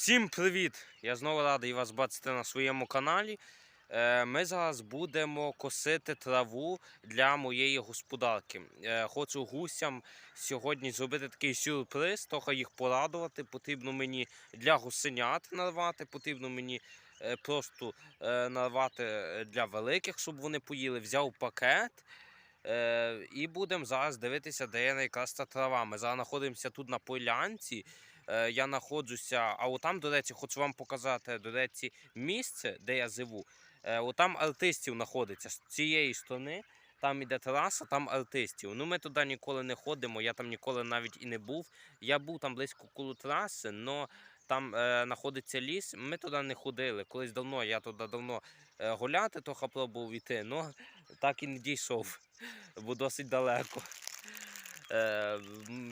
Всім привіт! Я знову радий вас бачити на своєму каналі. Е, Ми зараз будемо косити траву для моєї господарки. Е, Хочу гусям сьогодні зробити такий сюрприз, трохи їх порадувати. Потрібно мені для гусенят нарвати, потрібно мені е, просто нарвати для великих, щоб вони поїли. Взяв пакет. І будемо зараз дивитися, де є найкраща трава. Ми зараз знаходимося тут на полянці. Е, Я знаходжуся, а отам, до речі, хочу вам показати, до речі, місце, де я живу. Е, Отам артистів знаходиться з цієї сторони. Там іде тераса, там артистів. Ну, ми туди ніколи не ходимо, я там ніколи навіть і не був. Я був там близько коло траси, але там е, знаходиться ліс. Ми туди не ходили. Колись давно я туди давно е, гуляти, трохи пробував йти, але так і не дійшов, бо досить далеко. Е,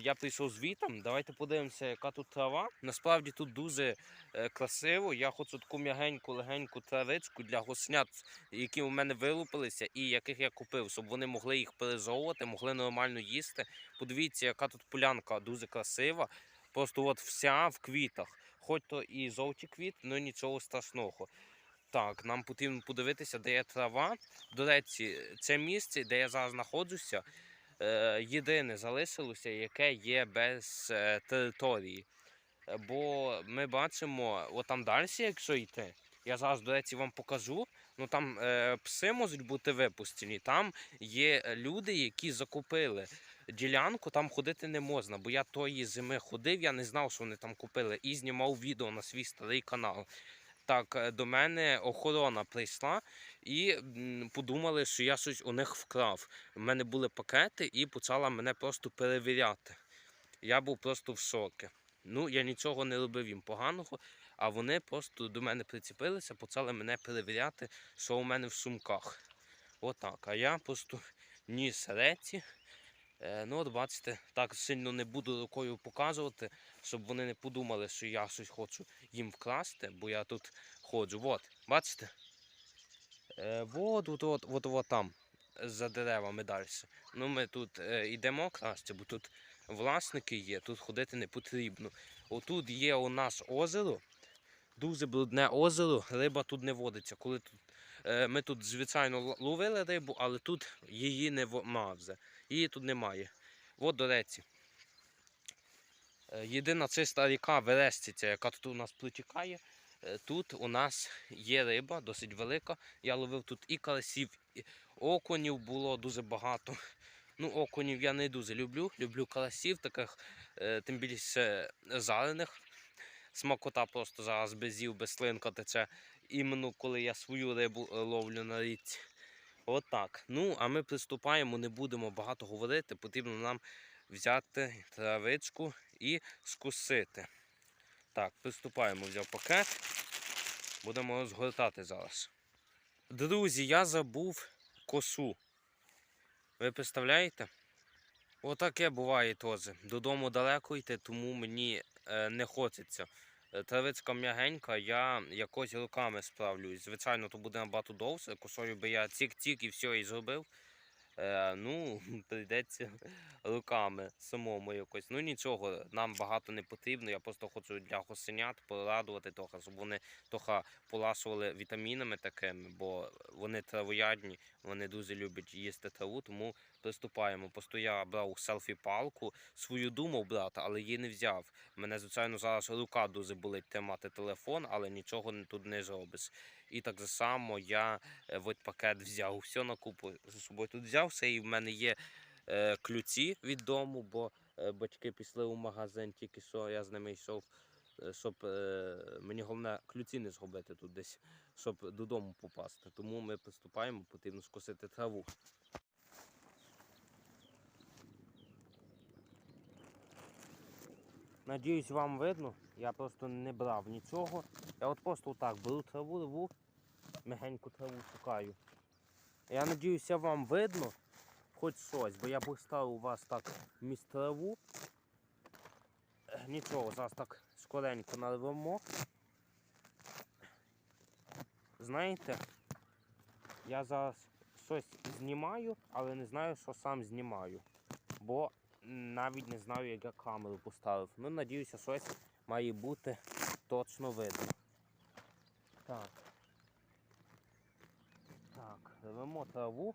я прийшов звітом. Давайте подивимося, яка тут трава. Насправді тут дуже е, красиво. Я хочу таку м'ягеньку, легеньку травичку для госнят, які у мене вилупилися і яких я купив, щоб вони могли їх перезовувати, могли нормально їсти. Подивіться, яка тут полянка дуже красива. Просто от вся в квітах. Хоч то і жовті квіти, але нічого страшного. Так, нам потрібно подивитися, де є трава. До речі, це місце, де я зараз знаходжуся, єдине залишилося, яке є без е, території. Е, Бо ми бачимо, от там далі, якщо йти, я зараз, до речі, вам покажу. Ну там е, пси можуть бути випустені. Там є е, люди, які закупили ділянку, там ходити не можна. Бо я тої зими ходив, я не знав, що вони там купили, і знімав відео на свій старий канал. Так, е, до мене охорона прийшла і подумали, що я щось у них вкрав. У мене були пакети і почала мене просто перевіряти. Я був просто в шокі. Ну, я нічого не робив їм поганого, а вони просто до мене прицепилися, почали мене перевіряти, що у мене в сумках. Отак. А я просто ніс реці. Е, ну, от бачите, так сильно не буду рукою показувати, щоб вони не подумали, що я щось хочу їм вкрасти, бо я тут ходжу. От, бачите? Е, от, от, от, от, от там, за деревами далі. Ну, ми тут е, йдемо краще, бо тут власники є, тут ходити не потрібно. Отут є у нас озеро, дуже брудне озеро, риба тут не водиться. Коли тут, е, ми тут, звичайно, ловили рибу, але тут її нема вже. Її тут немає. От, до речі. е, Єдина чиста ріка Верестиця, яка тут у нас протікає. Е, Тут у нас є риба, досить велика. Я ловив тут і карасів, і окунів було дуже багато. Ну, окунів я не дуже люблю. Люблю карасів, таких, е, тим більше зарених. Смакота просто зараз без зів, без слинка тече. Іменно коли я свою рибу е, ловлю на річці. Отак. Ну, а ми приступаємо, не будемо багато говорити. Потрібно нам взяти травичку і скусити. Так, приступаємо, взяв пакет. Будемо розгортати зараз. Друзі, я забув косу. Ви представляєте? Отаке буває теж. Додому далеко йти, тому мені е, не хочеться. Е, Травицька м'ягенька, я якось руками справлюсь. Звичайно, то буде набагато довше. Косою би я цік-цік і все і зробив. Е, ну, прийдеться руками самому якось. Ну нічого, нам багато не потрібно. Я просто хочу для гусенят порадувати трохи, щоб вони трохи поласували вітамінами такими, бо вони травоядні, вони дуже люблять їсти траву, тому приступаємо. Просто я брав селфі-палку, свою думав брати, але її не взяв. Мене, звичайно, зараз рука дуже болить тримати телефон, але нічого тут не зробиш. І так само я е, от пакет взяв, все на купу з собою тут взяв все, і в мене є е, ключі від дому, бо е, батьки пішли у магазин, тільки що я з ними йшов, е, щоб е, мені головне ключі не згубити тут десь, щоб додому попасти. Тому ми приступаємо, потрібно скосити траву. Надіюсь, вам видно. Я просто не брав нічого. Я от просто так беру траву, рву, мягеньку траву шукаю. Я надіюся, вам видно хоч щось, бо я поставив у вас так між траву. Е, Нічого, зараз так скоренько нарвемо. Знаєте, я зараз щось знімаю, але не знаю, що сам знімаю. Бо навіть не знаю, як я камеру поставив. Ну, надіюся, щось має бути точно видно. Так. Так, рвемо траву.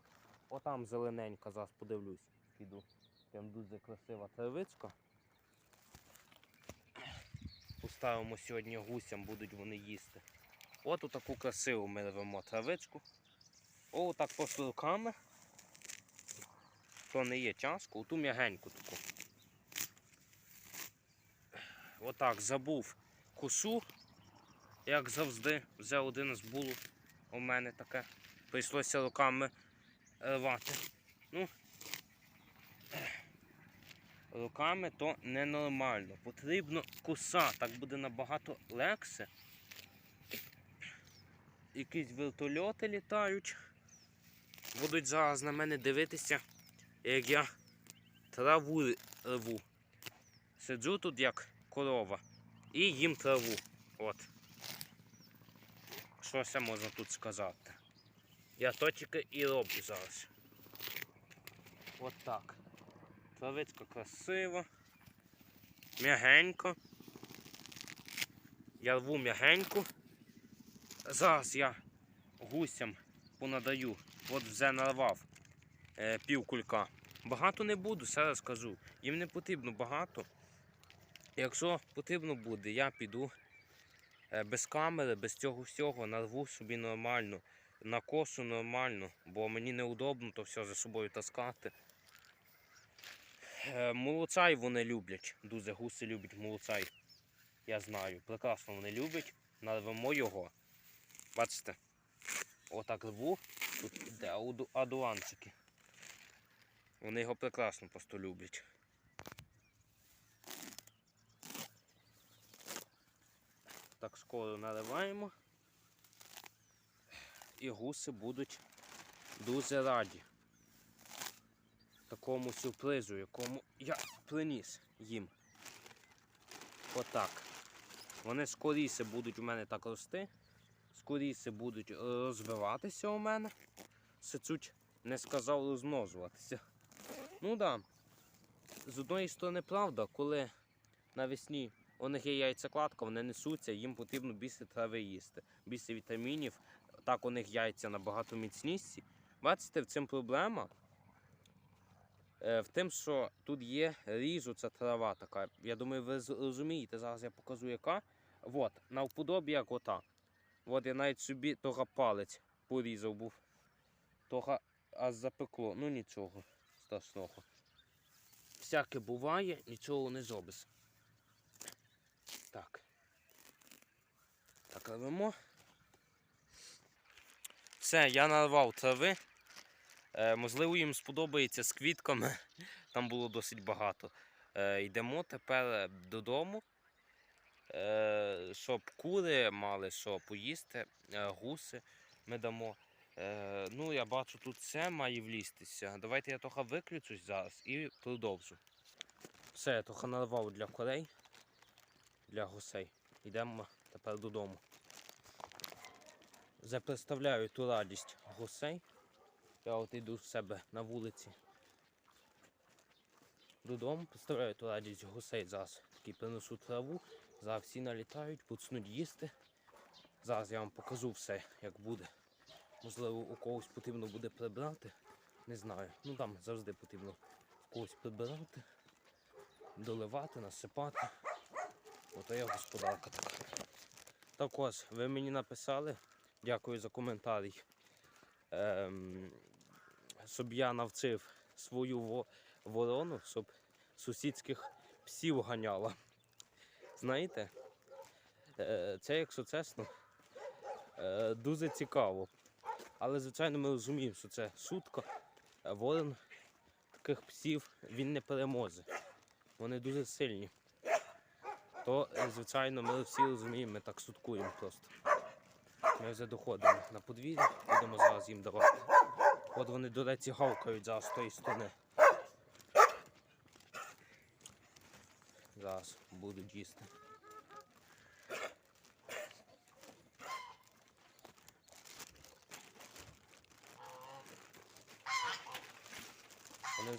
Отам зелененька, зараз подивлюсь. Піду. Там дуже красива травичка. Поставимо сьогодні гусям, будуть вони їсти. От таку красиву ми рвемо травичку. О, так просто руками. То не є тяжко, оту м'ягеньку таку. Отак забув косу, як завжди, взяв один з булу. У мене таке. Прийшлося руками рвати. Ну, руками то ненормально. Потрібно коса, так буде набагато легше. Якісь вертольоти літають. Будуть зараз на мене дивитися, як я траву рву. Сиджу тут як корова і їм траву. От. Що ще можна тут сказати? Я то тільки і роблю зараз. От так. Травицька красива. М'ягенько. Я рву м'ягенько. Зараз я гусям понадаю. От вже нарвав пів кулька. Багато не буду, зараз скажу. Їм не потрібно багато. Якщо потрібно буде, я піду е, без камери, без цього всього, нарву собі нормально, на косу нормально, бо мені неудобно то все за собою таскати. Е, Молоцай вони люблять, дуже гуси люблять молоцай. Я знаю, прекрасно вони люблять, нарвемо його. Бачите, отак рву, тут іде адуанчики. Вони його прекрасно просто люблять. Так скоро наливаємо. І гуси будуть дуже раді такому сюрпризу, якому я приніс їм. Отак. Вони скоріше будуть у мене так рости, скоріше будуть розвиватися у мене. Сицуть не сказав розмножуватися. Ну. Да. З одної сторони, правда, коли навесні у них є яйцекладка, вони несуться, їм потрібно більше трави їсти, більше вітамінів. Так у них яйця набагато міцніші. Бачите, в цьому проблема. Е, В тим, що тут є ріжу, ця трава така. Я думаю, ви розумієте, зараз я покажу яка. От, навподобі як ота. От я навіть собі того палець порізав був. Того аж запекло. Ну нічого страшного. Всяке буває, нічого не зробиш. Так. Так, рвемо. Все, я нарвав трави. Е, можливо, їм сподобається з квітками. Там було досить багато. Е, йдемо тепер додому, е, щоб кури мали що поїсти, е, гуси ми дамо. Е, ну, я бачу, тут все має влізтися. Давайте я трохи виключусь зараз і продовжу. Все, я трохи нарвав для курей, для гусей. Йдемо тепер додому. Вже представляю ту радість гусей. Я от йду в себе на вулиці. Додому представляю ту радість гусей зараз. Такі принесу траву. Зараз всі налітають, почнуть їсти. Зараз я вам покажу все, як буде. Можливо, у когось потрібно буде прибрати. Не знаю. Ну там завжди потрібно в когось прибирати, доливати, насипати. Ото я господарка така. Також ви мені написали. Дякую за коментарі. Ем, щоб я навчив свою ворону, щоб сусідських псів ганяла. Знаєте, е, це, якщо чесно, е, дуже цікаво. Але, звичайно, ми розуміємо, що це шутка. Е, Ворон таких псів він не переможе. Вони дуже сильні. То, е, звичайно, ми всі розуміємо, ми так шуткуємо просто. Ми вже доходимо на подвір'я, будемо зараз їм давати. От вони, до речі, гавкають зараз з тої сторони. Зараз будуть їсти.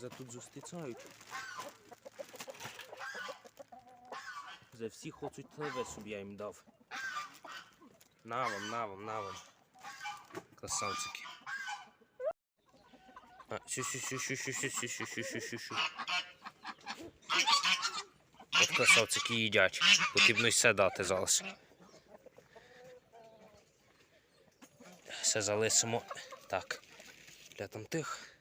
Вже тут зустрічають. Вже всі хочуть трави, щоб я їм дав. На вам, на вам, на вам. Красавчики. А, сю От красавчики їдять. Потрібно й все дати зараз. Все залишимо. Так. Для там тих.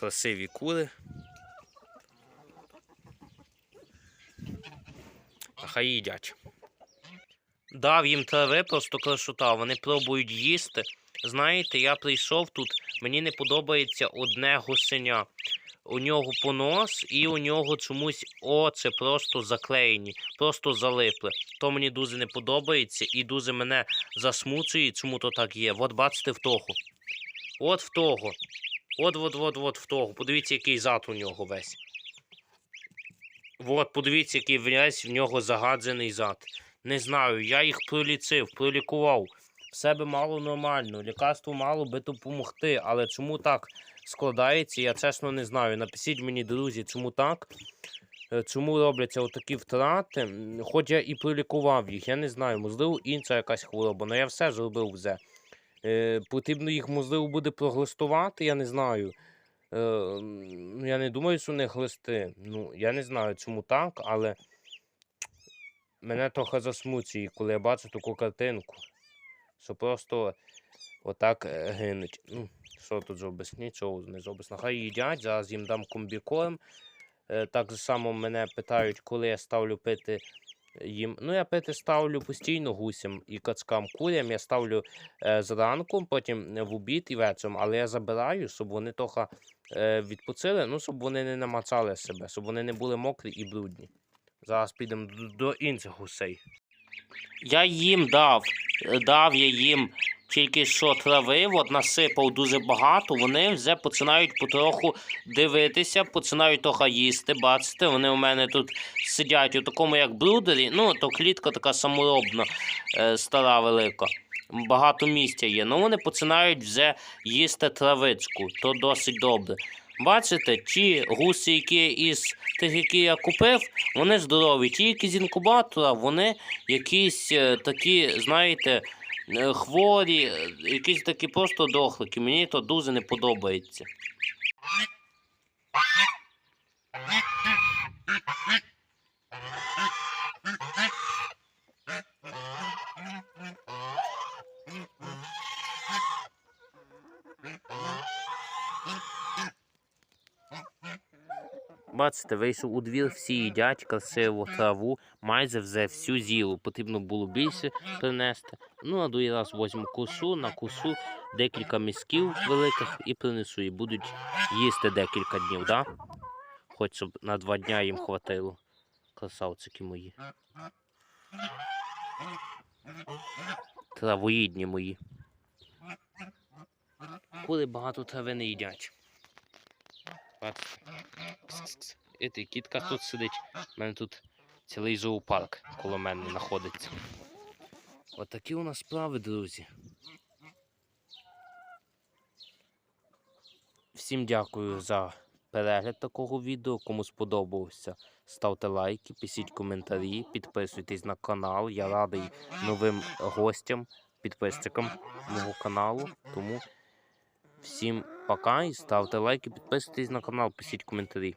Красиві кури. А Хай їдять. Дав їм трави, просто красота. Вони пробують їсти. Знаєте, я прийшов тут, мені не подобається одне гусеня. У нього понос і у нього чомусь оце просто заклеєні, просто залипли. То мені дуже не подобається і дуже мене засмучує, чому то так є. От бачите в того. От в того. От, от, от, от в того. Подивіться, який зад у нього весь. От, подивіться, який весь в нього загадзений зад. Не знаю, я їх проліцив, пролікував. Все би мало нормально, лікарство мало би допомогти, але чому так складається, я чесно не знаю. Напишіть мені, друзі, чому так? Е, Чому робляться отакі втрати? Хоч я і пролікував їх, я не знаю, можливо, інша якась хвороба, але я все зробив вже. Е, потрібно їх, можливо, буде проглистувати, я не знаю. Е, м, я не думаю, що не глисти. Ну, я не знаю, чому так, але мене трохи засмучує, коли я бачу таку картинку. Що просто отак е, гинуть. Ну, що тут зробиш? Нічого не зробиш. Нехай їдять, зараз їм дам комбікорм. Е, Так само мене питають, коли я ставлю пити їм. Ну, я пити ставлю постійно гусям і кацкам курям. Я ставлю е, зранку, потім в обід і вечором, але я забираю, щоб вони трохи е, відпочили, ну, щоб вони не намацали себе, щоб вони не були мокрі і брудні. Зараз підемо до, до інших гусей. Я їм дав, е, дав я їм тільки що трави, от насипав дуже багато, вони вже починають потроху дивитися, починають трохи їсти. Бачите, вони у мене тут сидять у такому як брудері. Ну, то клітка така саморобна, е, стара велика. Багато місця є. Ну вони починають вже їсти травичку, то досить добре. Бачите, ті гуси, які із тих, які я купив, вони здорові. Ті, які з інкубатора, вони якісь е, такі, знаєте, е, хворі, е, якісь такі просто дохлики. Мені то дуже не подобається. Бачите, вийшов у двір, всі їдять красиву траву, майже вже всю з'їли. Потрібно було більше принести. Ну, а другий раз візьму косу, на косу декілька місків великих і принесу. І будуть їсти декілька днів, да? Хоч щоб на два дня їм хватило. Красавчики мої. Травоїдні мої. Кури багато трави не їдять. І кітка тут сидить. У мене тут цілий зоопарк коло мене знаходиться. Отакі у нас справи, друзі. Всім дякую за перегляд такого відео. Кому сподобалося, ставте лайки, пишіть коментарі, підписуйтесь на канал. Я радий новим гостям, підписчикам мого каналу. Тому всім пока і ставте лайки, підписуйтесь на канал, пишіть коментарі.